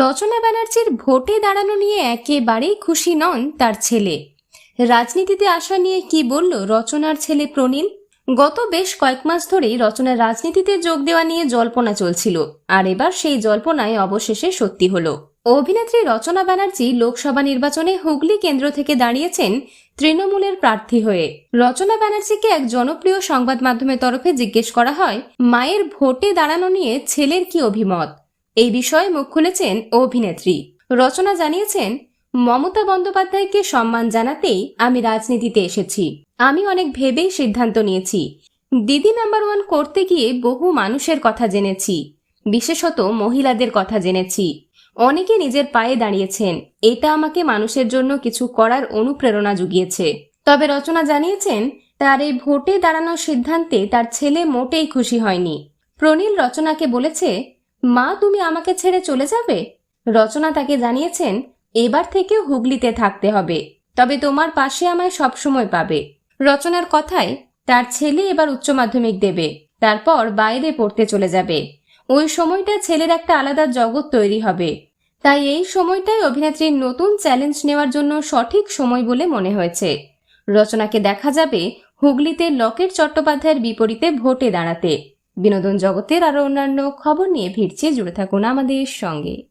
রচনা ব্যানার্জির ভোটে দাঁড়ানো নিয়ে একেবারেই খুশি নন তার ছেলে। রাজনীতিতে আসা নিয়ে কি বলল রচনার ছেলে প্রনীল? গত বেশ কয়েক মাস ধরেই রচনার রাজনীতিতে যোগ দেওয়া নিয়ে জল্পনা চলছিল, আর এবার সেই জল্পনায় অবশেষে সত্যি হলো। অভিনেত্রী রচনা ব্যানার্জি লোকসভা নির্বাচনে হুগলি কেন্দ্র থেকে দাঁড়িয়েছেন তৃণমূলের প্রার্থী হয়ে। রচনা ব্যানার্জিকে এক জনপ্রিয় সংবাদ মাধ্যমের তরফে জিজ্ঞেস করা হয়, মায়ের ভোটে দাঁড়ানো নিয়ে ছেলের কি অভিমত? এই বিষয়ে মুখ খুলেছেন অভিনেত্রী। রচনা জানিয়েছেন, মমতা বন্দ্যোপাধ্যায়কে সম্মান জানাতেই আমি রাজনীতিতে এসেছি। আমি অনেক ভেবেই সিদ্ধান্ত নিয়েছি। দিদি নাম্বার ওয়ান করতে গিয়ে বহু মানুষের কথা জেনেছি। বিশেষত মহিলাদের কথা জেনেছি। অনেকে নিজের পায়ে দাঁড়িয়েছেন। এটা আমাকে মানুষের জন্য কিছু করার অনুপ্রেরণা জুগিয়েছে। তবে রচনা জানিয়েছেন, তার এই ভোটে দাঁড়ানোর সিদ্ধান্তে তার ছেলে মোটেই খুশি হয়নি। প্রনীল রচনাকে বলেছে মা, তুমি আমাকে ছেড়ে চলে যাবে? রচনা তাকে জানিয়েছেন, এবার থেকে হুগলিতে থাকতে হবে, তবে তোমার পাশে আমায় সবসময় পাবে। রচনার কথায়, তার ছেলে এবার উচ্চ মাধ্যমিক দেবে, তারপর বাইরে পড়তে চলে যাবে। ওই সময়টা ছেলের একটা আলাদা জগৎ তৈরি হবে। তাই এই সময়টাই অভিনেত্রীর নতুন চ্যালেঞ্জ নেওয়ার জন্য সঠিক সময় বলে মনে হয়েছে। রচনাকে দেখা যাবে হুগলিতে লকেট চট্টোপাধ্যায়ের বিপরীতে ভোটে দাঁড়াতে। বিনোদন জগতের আরও অন্যান্য খবর নিয়ে ভিড়ছে জুড়ে থাকুন আমাদের সঙ্গে।